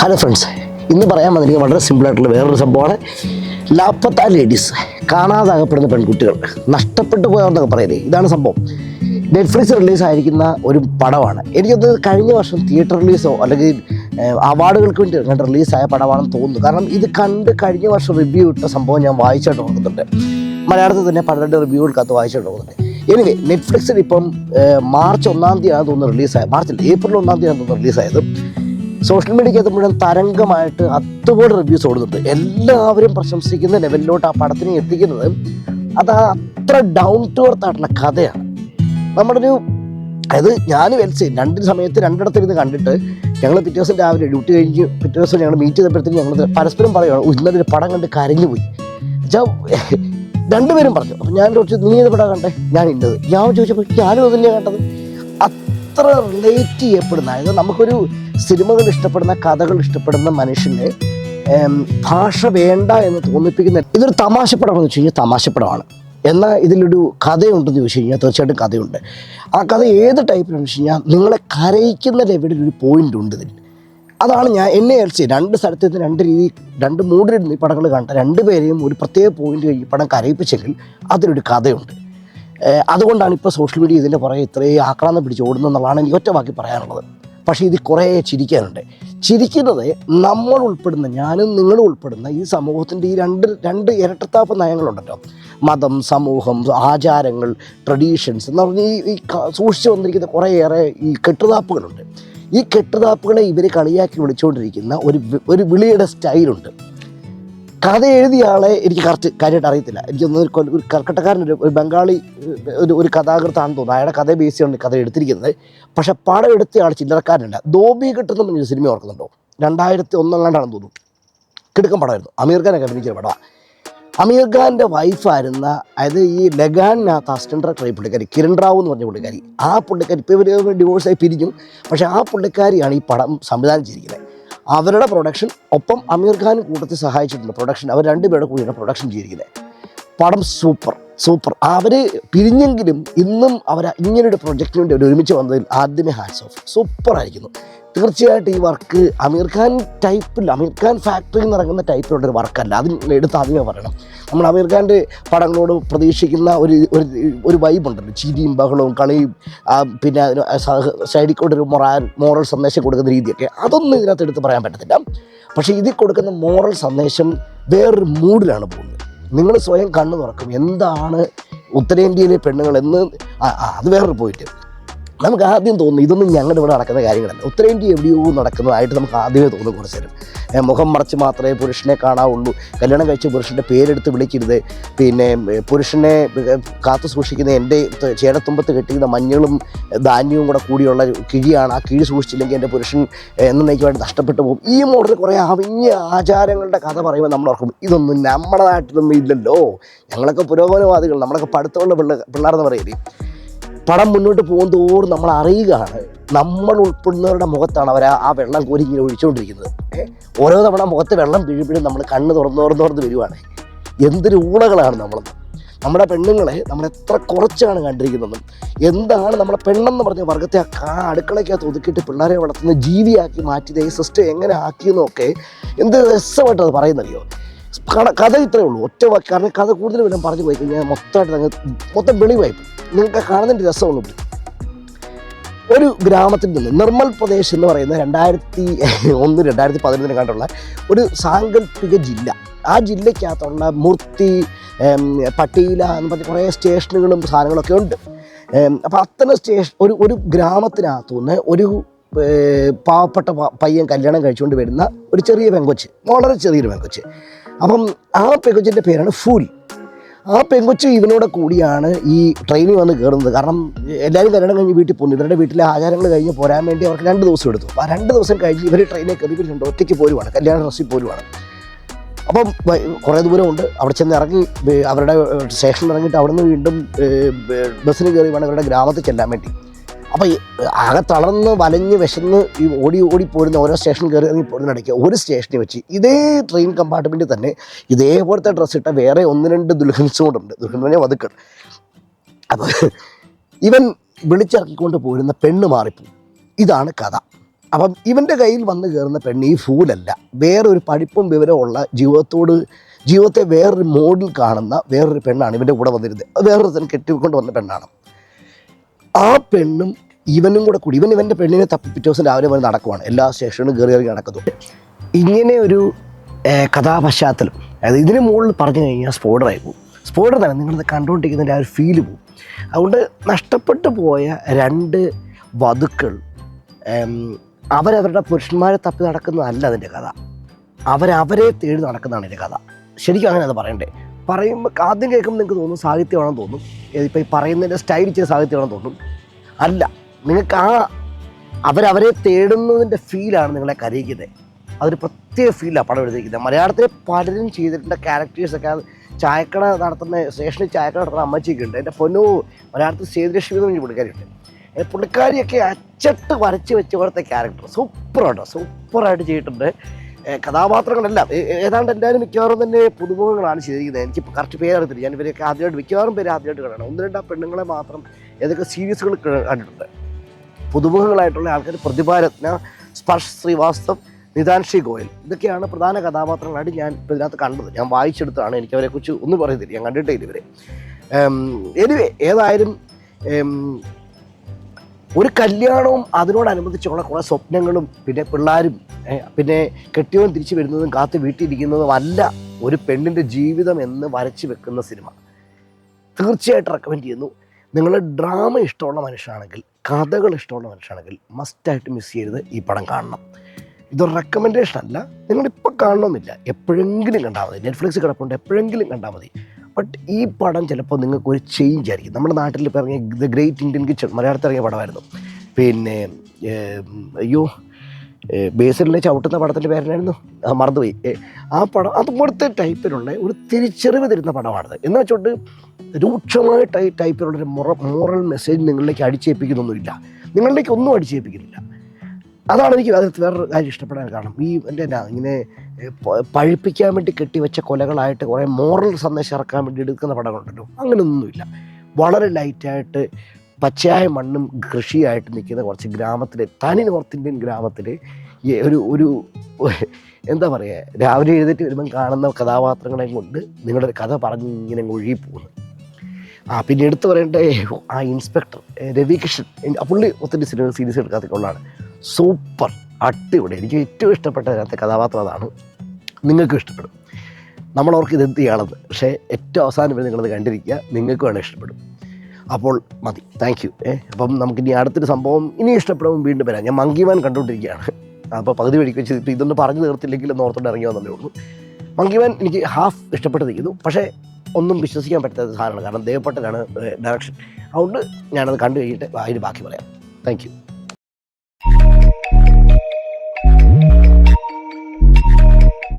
Hello friends ഇന്ന് പറയാൻ വന്നിരിക്കുന്നത് വളരെ സിമ്പിളായിട്ടുള്ള വേറൊരു സംഭവമാണ്. ലാപ്പത്ത ലേഡീസ് കാണാതാകപ്പെടുന്ന പെൺകുട്ടികൾ നഷ്ടപ്പെട്ടു പോയവരെന്നൊക്കെ പറയുന്നത്. ഇതാണ് സംഭവം. നെറ്റ്ഫ്ലിക്സ് റിലീസ് ആയിരിക്കുന്ന ഒരു പടമാണ്. എനിക്കത് കഴിഞ്ഞ വർഷം തിയേറ്റർ റിലീസോ അല്ലെങ്കിൽ അവാർഡുകൾക്ക് വേണ്ടി ഇറങ്ങേണ്ട റിലീസായ പടമാണെന്ന് തോന്നുന്നു. കാരണം ഇത് കണ്ട് കഴിഞ്ഞ വർഷം റിവ്യൂ ഇട്ട സംഭവം ഞാൻ വായിച്ചായിട്ട് ഓർക്കുന്നുണ്ട് മലയാളത്തിൽ തന്നെ പലരുടെ റിവ്യൂകൾക്കകത്ത് വായിച്ചായിട്ട് ഓർക്കുന്നുണ്ട് എനിവേ നെറ്റ്ഫ്ലിക്സിൽ ഇപ്പം മാർച്ച് ഒന്നാം തീയതിയാണ് തോന്നുന്നു റിലീസായത് മാർച്ചിൽ ഏപ്രിൽ ഒന്നാം തീയതിയാണ് തോന്നുന്നു റിലീസായത് സോഷ്യൽ മീഡിയക്കകത്ത് മുഴുവൻ തരംഗമായിട്ട് അത്തുപോലെ റിവ്യൂസ് ഓടുന്നുണ്ട്. എല്ലാവരും പ്രശംസിക്കുന്ന ലെവലിലോട്ട് ആ പടത്തിനെ എത്തിക്കുന്നത് അത് അത്ര ഡൗൺ ടു എർത്ത് ആയിട്ടുള്ള കഥയാണ്. നമ്മുടെ ഒരു അതായത് ഞാൻ വെൽസ് രണ്ട് സമയത്ത് രണ്ടിടത്തിരുന്ന് കണ്ടിട്ട് ഞങ്ങൾ പിറ്റേ ദിവസം രാവിലെ ഡ്യൂട്ടി കഴിഞ്ഞ് പിറ്റേ ദിവസം ഞങ്ങൾ മീറ്റ് ചെയ്തപ്പോഴത്തേക്കും ഞങ്ങൾ പരസ്പരം പറയുകയാണ് "ഓ, ഇന്നലെ ഒരു പടം കണ്ട് കരഞ്ഞു പോയി. വെച്ചാൽ രണ്ടുപേരും പറഞ്ഞു അപ്പം ഞാൻ ചോദിച്ചു നീ ഏത് പടം കണ്ടേ? ഞാൻ ഇന്നത്. ഞാൻ ചോദിച്ചപ്പോൾ ഞാനും അതല്ലേ കണ്ടത്. അത്ര റിലേറ്റ് ചെയ്യപ്പെടുന്ന അതായത് നമുക്കൊരു സിനിമകൾ ഇഷ്ടപ്പെടുന്ന കഥകൾ ഇഷ്ടപ്പെടുന്ന മനുഷ്യന്റെ ഭാഷ വേണ്ട എന്ന് തോന്നിപ്പിക്കുന്ന ഇതൊരു തമാശപ്പടമാണെന്ന് വെച്ച് കഴിഞ്ഞാൽ തമാശപ്പടമാണ്. എന്നാൽ ഇതിലൊരു കഥയുണ്ടെന്ന് ചോദിച്ചു കഴിഞ്ഞാൽ തീർച്ചയായിട്ടും കഥയുണ്ട്. ആ കഥ ഏത് ടൈപ്പിലാണെന്ന് വെച്ച് കഴിഞ്ഞാൽ നിങ്ങളെ കരയിക്കുന്ന ലെവലിൽ ഒരു പോയിന്റ് ഉണ്ട് ഇതിൽ. അതാണ് ഞാൻ എന്നെ ഏൽച്ചി രണ്ട് സ്ഥലത്ത് രണ്ട് രീതി രണ്ട് മൂടിലിരുന്ന് ഈ പടങ്ങൾ കണ്ട രണ്ട് പേരെയും ഒരു പ്രത്യേക പോയിന്റ് കഴിഞ്ഞ് പടം കരയിപ്പിച്ചെങ്കിൽ അതിലൊരു കഥയുണ്ട്. അതുകൊണ്ടാണ് ഇപ്പോൾ സോഷ്യൽ മീഡിയ ഇതിന്റെ പുറകെ ഇത്രയും ആക്രാന്തം പിടിച്ച് ഓടുന്നതെന്നുള്ളതാണ് എനിക്ക് ഒറ്റ വാക്കി പറയാനുള്ളത്. പക്ഷേ ഇത് കുറേ ചിരിക്കാനുണ്ട്. ചിരിക്കുന്നത് നമ്മൾ ഉൾപ്പെടുന്ന ഞാനും നിങ്ങളും ഉൾപ്പെടുന്ന ഈ സമൂഹത്തിന്റെ ഈ രണ്ട് രണ്ട് ഇരട്ടത്താപ്പ് നയങ്ങളുണ്ടല്ലോ. മതം സമൂഹം ആചാരങ്ങൾ ട്രഡീഷൻസ് എന്ന് പറഞ്ഞ ഈ സൂക്ഷിച്ചു വന്നിരിക്കുന്ന കുറേയേറെ ഈ കെട്ടുതാപ്പുകളുണ്ട്. ഈ കെട്ടുതാപ്പുകളെ ഇവർ കളിയാക്കി വിളിച്ചുകൊണ്ടിരിക്കുന്ന ഒരു ഒരു വിളിയുടെ സ്റ്റൈലുണ്ട്. കഥ എഴുതിയ ആളെ എനിക്ക് കറക്റ്റ് കാര്യമായിട്ട് അറിയത്തില്ല. എനിക്കൊന്ന് ഒരു കർക്കട്ടക്കാരൻ ഒരു ബംഗാളി ഒരു ഒരു കഥാകൃത്താണെന്ന് തോന്നുന്നു. അയാളുടെ കഥ ബേസ് ചെയ്യാണ് കഥ എടുത്തിരിക്കുന്നത്. പക്ഷേ പടം എടുത്ത ആൾ ചില്ലറക്കാരനല്ല. ദോബി കിട്ടുന്ന സിനിമ ഓർക്കുന്നുണ്ടോ? രണ്ടായിരത്തി ഒന്നെങ്ങാണ്ടാണെന്ന് തോന്നുന്നു. കിടുക്കൻ പടമായിരുന്നു. അമീർ ഖാനൊക്കെ അഭിനയിച്ച പടമാണ് അമീർ ഖാന്റെ വൈഫായിരുന്ന അതായത് ഈ ലഗാനിനകത്ത് അസിസ്റ്റന്റ് ഡയറക്ടർ പുള്ളിക്കാരി കിരൺ റാവു എന്ന് പറഞ്ഞ പുള്ളിക്കാരി. ആ പുള്ളിക്കാരി ഇപ്പോൾ ഇവർ ഡിവോഴ്സായി പിരിഞ്ഞു. പക്ഷേ ആ പുള്ളിക്കാരിയാണ് ഈ പടം സംവിധാനം ചെയ്തിരിക്കുന്നത്. അവരുടെ പ്രൊഡക്ഷൻ ഒപ്പം അമീർ ഖാൻ കൂട്ടത്തിൽ സഹായിച്ചിട്ടുണ്ട്. പ്രൊഡക്ഷൻ അവർ രണ്ടുപേരുടെ കൂടിയാണ് പ്രൊഡക്ഷൻ ചെയ്തിരിക്കുന്നത്. പടം സൂപ്പർ സൂപ്പർ അവർ പിരിഞ്ഞെങ്കിലും ഇന്നും അവർ ഇങ്ങനൊരു പ്രൊജക്റ്റിന് വേണ്ടി അവർ ഒരുമിച്ച് വന്നതിൽ ആദ്യമേ ഹാറ്റ്സ് ഓഫ് സൂപ്പർ ആയിരിക്കുന്നു. തീർച്ചയായിട്ടും ഈ വർക്ക് അമീർ ഖാൻ ടൈപ്പിൽ അമീർ ഖാൻ ഫാക്ടറിയിൽ നിന്ന് ഇറങ്ങുന്ന ടൈപ്പിലുള്ള ഒരു വർക്കല്ല. അതിന് എടുത്ത് ആദ്യമേ പറയണം. നമ്മൾ അമീർ ഖാന്റെ പടങ്ങളോട് പ്രതീക്ഷിക്കുന്ന ഒരു ഒരു ഒരു വൈബുണ്ടല്ലോ ചിരിയും ബഹളവും കളിയും പിന്നെ സൈഡിൽ കൂടെ ഒരു മൊറാൽ മോറൽ സന്ദേശം കൊടുക്കുന്ന രീതിയൊക്കെ. അതൊന്നും ഇതിനകത്ത് എടുത്ത് പറയാൻ പറ്റത്തില്ല. പക്ഷേ ഇതിൽ കൊടുക്കുന്ന മോറൽ സന്ദേശം വേറൊരു മൂഡിലാണ് പോകുന്നത്. നിങ്ങൾ സ്വയം കണ്ണു തുറക്കും എന്താണ് ഉത്തരേന്ത്യയിലെ പെണ്ണുങ്ങൾ എന്ന് അത് വേറൊരു പോയിട്ട് നമുക്ക് ആദ്യം തോന്നുന്നു ഇതൊന്നും ഞങ്ങളുടെ ഇവിടെ നടക്കുന്ന കാര്യങ്ങളല്ല. ഉത്തരേന്ത്യ എവിടെയോ നടക്കുന്നതായിട്ട് നമുക്ക് ആദ്യമേ തോന്നും കുറച്ച് നേരം മുഖം മറച്ച് മാത്രമേ പുരുഷനെ കാണാവുള്ളൂ. കല്യാണം കഴിച്ച പുരുഷന്റെ പേരെടുത്ത് വിളിക്കരുത്. പിന്നെ പുരുഷനെ കാത്തു സൂക്ഷിക്കുന്ന എന്റെ ചേടത്തുമ്പത്ത് കെട്ടിയുന്ന മഞ്ഞളും ധാന്യവും കൂടെ കൂടിയുള്ള കിഴിയാണ് ആ കിഴി സൂക്ഷിച്ചില്ലെങ്കിൽ എന്റെ പുരുഷൻ എന്നേക്കുമായിട്ട് നഷ്ടപ്പെട്ടു പോകും. ഈ മോഡൽ കുറേ അവിഞ്ഞ ആചാരങ്ങളുടെ കഥ പറയുമ്പോൾ നമ്മൾ ഓർക്കും ഇതൊന്നും നമ്മുടെ നാട്ടിലൊന്നും ഇല്ലല്ലോ. ഞങ്ങളൊക്കെ പുരോഗമനവാദികൾ. നമ്മളൊക്കെ പഠിത്തമുള്ള പിള്ളേർ പിള്ളേർ എന്ന് പറയില്ലേ? പടം മുന്നോട്ട് പോകും തോറും നമ്മൾ അറിയുകയാണ്. നമ്മൾ ഉൾപ്പെടുന്നവരുടെ മുഖത്താണ് അവർ ആ വെള്ളം കോരി ഇങ്ങനെ ഒഴിച്ചുകൊണ്ടിരിക്കുന്നത് ഓരോ തവണ മുഖത്ത് വെള്ളം വീഴുമ്പോഴും നമ്മൾ കണ്ണ് തുറന്ന് തുറന്ന് വരുവാണ് എന്തൊരു ഊളകളാണ് നമ്മൾ നമ്മുടെ പെണ്ണുങ്ങളെ നമ്മൾ എത്ര കുറച്ചാണ് കണ്ടിരിക്കുന്നതും. എന്താണ് നമ്മുടെ പെണ്ണെന്ന് പറഞ്ഞ വർഗത്തെ ആ അടുക്കളയ്ക്കകത്ത് ഒതുക്കിയിട്ട് പിള്ളേരെ വളർത്തുന്ന ജീവിയാക്കി മാറ്റിയത് ഈ സിസ്റ്റം എങ്ങനെ ആക്കിയെന്നൊക്കെ എന്ത് രസമായിട്ടത് പറയുന്നറിയോ? കഥ- ഇത്രേ ഉള്ളൂ. ഒറ്റ കാരണം കഥ കൂടുതൽ വല്ലതും പറഞ്ഞു പോയി കഴിഞ്ഞാൽ മൊത്തമായിട്ട് അങ്ങ് മൊത്തം വെളിവായി. നിങ്ങൾക്ക് കാണുന്നതിന്റെ രസമുള്ളൂ. ഒരു ഗ്രാമത്തിൽ നിന്ന് നിർമ്മൽ പ്രദേശ് എന്ന് പറയുന്ന രണ്ടായിരത്തി ഒന്ന് രണ്ടായിരത്തി പതിനൊന്നിന് കണ്ടുള്ള ഒരു സാങ്കല്പിക ജില്ല. ആ ജില്ലയ്ക്കകത്തുള്ള മൂർത്തി പട്ടീല എന്ന് പറഞ്ഞ കുറേ സ്റ്റേഷനുകളും സാധനങ്ങളൊക്കെ ഉണ്ട്. അപ്പോൾ അത്തരം സ്റ്റേഷൻ ഒരു ഒരു ഗ്രാമത്തിനകത്തുനിന്ന് ഒരു പാവപ്പെട്ട പയ്യൻ കല്യാണം കഴിച്ചുകൊണ്ട് വരുന്ന ഒരു ചെറിയ പെങ്കൊച്ച്. വളരെ ചെറിയൊരു പെങ്കൊച്ച്. അപ്പം ആ പെങ്കൊച്ചിന്റെ പേരാണ് ഫൂൽ. ആ പെങ്കൊച്ച് ഇവനോട് കൂടിയാണ് ഈ ട്രെയിനിൽ വന്ന് കയറുന്നത് കാരണം എല്ലാവരും കല്യാണം കഴിഞ്ഞ് വീട്ടിൽ പോകുന്നു ഇവരുടെ വീട്ടിലെ ആചാരങ്ങൾ കഴിഞ്ഞ് പോരാൻ വേണ്ടി അവർക്ക് രണ്ട് ദിവസം എടുത്തു. അപ്പോൾ ആ രണ്ട് ദിവസം കഴിഞ്ഞ് ഇവർ ട്രെയിനിൽ കയറി വരുന്നുണ്ട്. ഒറ്റയ്ക്ക് പോരുവാണ്. കല്യാണ ഡ്രസ്സിൽ പോരുവാണ്. അപ്പം കുറേ ദൂരമുണ്ട്. അവിടെ ചെന്ന് ഇറങ്ങി അവരുടെ സ്റ്റേഷനിൽ ഇറങ്ങിയിട്ട് അവിടെ നിന്ന് വീണ്ടും ബസ്സിന് കയറി വേണം ഇവരുടെ ഗ്രാമത്തിൽ ചെല്ലാൻ വേണ്ടി. അപ്പോൾ ആകെ തളർന്ന് വലഞ്ഞ് വിശന്ന് ഈ ഓടി ഓടി പോരുന്ന ഓരോ സ്റ്റേഷൻ കയറി ഇറങ്ങി പോരുന്നിടയ്ക്ക് ഒരു സ്റ്റേഷനിൽ വെച്ച് ഇതേ ട്രെയിൻ കമ്പാർട്ട്മെന്റിൽ തന്നെ ഇതേപോലത്തെ ഡ്രസ്സ് ഇട്ട വേറെ ഒന്ന് രണ്ട് ദുൽഹൻസും കൂടെ ഉണ്ട്. ദുൽഹൻ വതുക്കൾ അപ്പോൾ ഇവൻ വിളിച്ചിറക്കിക്കൊണ്ട് പോരുന്ന പെണ്ണ് മാറിപ്പോ ഇതാണ് കഥ. അപ്പം ഇവന്റെ കയ്യിൽ വന്ന് കയറുന്ന പെണ്ണ് ഈ ഫൂലല്ല വേറൊരു പഠിപ്പും വിവരമുള്ള ജീവിതത്തോട് ജീവിതത്തെ വേറൊരു മോഡിൽ കാണുന്ന വേറൊരു പെണ്ണാണ് ഇവന്റെ കൂടെ വന്നിരുന്നത്. അത് വേറൊരു തന്നെ കെട്ടിക്കൊണ്ട് വന്ന പെണ്ണാണ്. ആ പെണ്ണും ഇവനും കൂടെ കൂടി ഇവൻ ഇവന്റെ പെണ്ണിനെ തപ്പി പിറ്റേ ദിവസം രാവിലെ വരെ നടക്കുവാണ്. എല്ലാ സ്റ്റേഷനും കയറി ഇറങ്ങി നടക്കുന്നു. ഇങ്ങനെ ഒരു കഥാപശ്ചാത്തലം. അതായത് ഇതിന് മുകളിൽ പറഞ്ഞു കഴിഞ്ഞാൽ സ്പോർഡറായി പോകും. സ്പോയിലർ തന്നെ നിങ്ങളിത് കണ്ടുകൊണ്ടിരിക്കുന്നതിന്റെ ആ ഒരു ഫീൽ പോകും അതുകൊണ്ട് നഷ്ടപ്പെട്ടു പോയ രണ്ട് വധുക്കൾ അവരവരുടെ പുരുഷന്മാരെ തപ്പി നടക്കുന്നതല്ല അതിന്റെ കഥ. അവരവരെ തേടി നടക്കുന്നതാണ് എന്റെ കഥ. ശരിക്കും അങ്ങനെ അത് പറയണ്ടേ? പറയുമ്പോൾ ആദ്യം കേൾക്കുമ്പോൾ നിങ്ങൾക്ക് തോന്നും സാഹിത്യമാണെന്ന് തോന്നും. ഇപ്പോൾ ഈ പറയുന്നതിന്റെ സ്റ്റൈൽ ഇച്ചിരി സാഹിത്യമാണെന്ന് തോന്നും. അല്ല നിങ്ങൾക്ക് ആ അവരവരെ തേടുന്നതിന്റെ ഫീലാണ് നിങ്ങളെ കരയിക്കുന്നത്. അതൊരു പ്രത്യേക ഫീലാണ് പടം എഴുതിയിരിക്കുന്നത് മലയാളത്തിലെ പലരും ചെയ്തിട്ടുണ്ട് ക്യാരക്ടേഴ്സൊക്കെ ചായക്കട നടത്തുന്ന സ്റ്റേഷനിൽ ചായക്കട നടത്തുന്ന അമ്മച്ചിയൊക്കെ ഉണ്ട്. എന്റെ പൊന്നു മലയാളത്തിൽ സേതുലക്ഷ്മി എന്ന് പറഞ്ഞ പുള്ളിക്കാരിയുണ്ട്. പുള്ളിക്കാരിയൊക്കെ അച്ചട്ട് വരച്ച് വെച്ച പോലത്തെ ക്യാരക്ടർ സൂപ്പറാണ് സൂപ്പറായിട്ട് ചെയ്തിട്ടുണ്ട്. കഥാപാത്രങ്ങളെല്ലാം. ഏതാണ്ട് എല്ലാവരും മിക്കവാറും തന്നെ പുതുമുഖങ്ങളാണ് ചെയ്തിരിക്കുന്നത്. എനിക്ക് കറക്റ്റ് പേര് അറിയത്തില്ല ഞാൻ ഇവരൊക്കെ ആദ്യമായിട്ട് മിക്കവാറും പേര് ആദ്യമായിട്ട് കാണണം ഒന്ന് രണ്ട് ആ പെണ്ണുങ്ങളെ മാത്രം ഏതൊക്കെ സീരീസുകൾ കണ്ടിട്ടുണ്ട്. പുതുമുഖങ്ങളായിട്ടുള്ള ആൾക്കാർ പ്രതിഭാരത്ന സ്പർശ് ശ്രീവാസ്തവ് നിതാൻഷി ഗോയൽ. ഇതൊക്കെയാണ് പ്രധാന കഥാപാത്രങ്ങളായിട്ട് ഞാൻ ഇപ്പോൾ ഇതിനകത്ത് കണ്ടത്. ഞാൻ വായിച്ചെടുത്താണ് എനിക്ക് അവരെക്കുറിച്ച് ഒന്നും പറയുന്നില്ല ഞാൻ കണ്ടിട്ടേ ഇതുവരെ എനിവേ ഏതായാലും ഒരു കല്യാണവും അതിനോടനുബന്ധിച്ചുള്ള കുറേ സ്വപ്നങ്ങളും പിന്നെ പിള്ളേരും പിന്നെ കെട്ടിയവൻ തിരിച്ചു വരുന്നതും കാത്തു വീട്ടിലിരിക്കുന്നതും അല്ല ഒരു പെണ്ണിന്റെ ജീവിതം എന്ന് വരച്ച് വെക്കുന്ന സിനിമ. തീർച്ചയായിട്ടും റെക്കമെൻഡ് ചെയ്യുന്നു. നിങ്ങൾ ഡ്രാമ ഇഷ്ടമുള്ള മനുഷ്യനാണെങ്കിൽ കഥകൾ ഇഷ്ടമുള്ള മനുഷ്യനാണെങ്കിൽ മസ്റ്റായിട്ട് മിസ് ചെയ്യരുത് ഈ പടം കാണണം. ഇതൊരു റെക്കമെൻഡേഷൻ അല്ല. നിങ്ങളിപ്പോൾ കാണണമെന്നില്ല എപ്പോഴെങ്കിലും കണ്ടാൽ മതി. നെറ്റ്ഫ്ലിക്സ് കിടപ്പുണ്ട്. എപ്പോഴെങ്കിലും കണ്ടാൽ മതി. ബട്ട് ഈ പടം ചിലപ്പോൾ നിങ്ങൾക്ക് ഒരു ചേഞ്ച് ആയിരിക്കും. നമ്മുടെ നാട്ടിൽ ഇപ്പോൾ ഇറങ്ങിയ ദ ഗ്രേറ്റ് ഇന്ത്യൻ കിച്ചൺ മലയാളത്തിൽ ഇറങ്ങിയ പടമായിരുന്നു. പിന്നെ അയ്യോ ബേസിലെ ചവിട്ടുന്ന പടത്തിന്റെ പേരിലായിരുന്നു. ആ, മറന്നുപോയി. ആ പടം അതുപോലത്തെ ടൈപ്പിലുള്ള ഒരു തിരിച്ചറിവ് തരുന്ന പടമാണത്. എന്ന് വെച്ചോണ്ട് രൂക്ഷമായ ടൈ ടൈപ്പിലുള്ള ഒരു മൊറ മോറൽ മെസ്സേജ് നിങ്ങളിലേക്ക് അടിച്ചേൽപ്പിക്കുന്നൊന്നുമില്ല. നിങ്ങളിലേക്ക് ഒന്നും അടിച്ചേൽപ്പിക്കുന്നില്ല. അതാണ് എനിക്ക് അത് വേറൊരു കാര്യം ഇഷ്ടപ്പെടാൻ കാരണം. ഈ എന്റെ എന്നാ ഇങ്ങനെ പഴിപ്പിക്കാൻ വേണ്ടി കെട്ടിവെച്ച കൊലകളായിട്ട് കുറേ മോറൽ സന്ദേശം ഇറക്കാൻ വേണ്ടി എടുക്കുന്ന പടങ്ങളുണ്ടല്ലോ. അങ്ങനെയൊന്നുമില്ല. വളരെ ലൈറ്റായിട്ട് പച്ചയായ മണ്ണും കൃഷിയായിട്ട് നിൽക്കുന്ന കുറച്ച് ഗ്രാമത്തിൽ തനി നോർത്ത് ഇന്ത്യൻ ഗ്രാമത്തിൽ ഒരു ഒരു എന്താ പറയുക രാവിലെ എഴുന്നേറ്റ് വരുമ്പം കാണുന്ന കഥാപാത്രങ്ങളെ കൊണ്ട് നിങ്ങളുടെ കഥ പറഞ്ഞ് ഇങ്ങനെ ഒഴുകി പോകുന്നു. ആ പിന്നെ എടുത്തു പറയേണ്ട ആ ഇൻസ്പെക്ടർ രവികൃഷ്ണൻ പുള്ളി ഒത്തിരി സിനിമ സീരീസ് എടുക്കാത്തക്കൊള്ളാണ് സൂപ്പർ അടിപൊളി. എനിക്ക് ഏറ്റവും ഇഷ്ടപ്പെട്ട അതിനകത്തെ കഥാപാത്രം അതാണ്. നിങ്ങൾക്കും ഇഷ്ടപ്പെടും. നമ്മൾ ഓർക്ക് ഇത് എന്ത് ചെയ്യണമെന്ന് പക്ഷേ ഏറ്റവും അവസാനം വരെ നിങ്ങളത് കണ്ടിരിക്കുക. നിങ്ങൾക്ക് വേണം ഇഷ്ടപ്പെടും. അപ്പോൾ മതി. താങ്ക് യു ഏ അപ്പം നമുക്ക് ഇനി അടുത്തൊരു സംഭവം ഇനി ഇഷ്ടപ്പെടുമ്പോൾ വീണ്ടും വരാം. ഞാൻ മങ്കിമാൻ കണ്ടുകൊണ്ടിരിക്കുകയാണ്. അപ്പോൾ പകുതി വഴിക്ക് വെച്ച് ഇപ്പോൾ ഇതൊന്നും പറഞ്ഞു തീർത്തില്ലെങ്കിൽ ഒന്ന് ഓർത്തോണ്ട് ഇറങ്ങി ഉള്ളൂ. മങ്കിമാൻ എനിക്ക് ഹാഫ് ഇഷ്ടപ്പെട്ടിരിക്കുന്നു. പക്ഷേ ഒന്നും വിശ്വസിക്കാൻ പറ്റാത്ത സാധനമാണ്. കാരണം ദേവപ്പെട്ടനാണ് ഡയറക്ഷൻ അതുകൊണ്ട് ഞാനത് കണ്ടു കഴിഞ്ഞിട്ട് അതിന് ബാക്കി പറയാം. താങ്ക്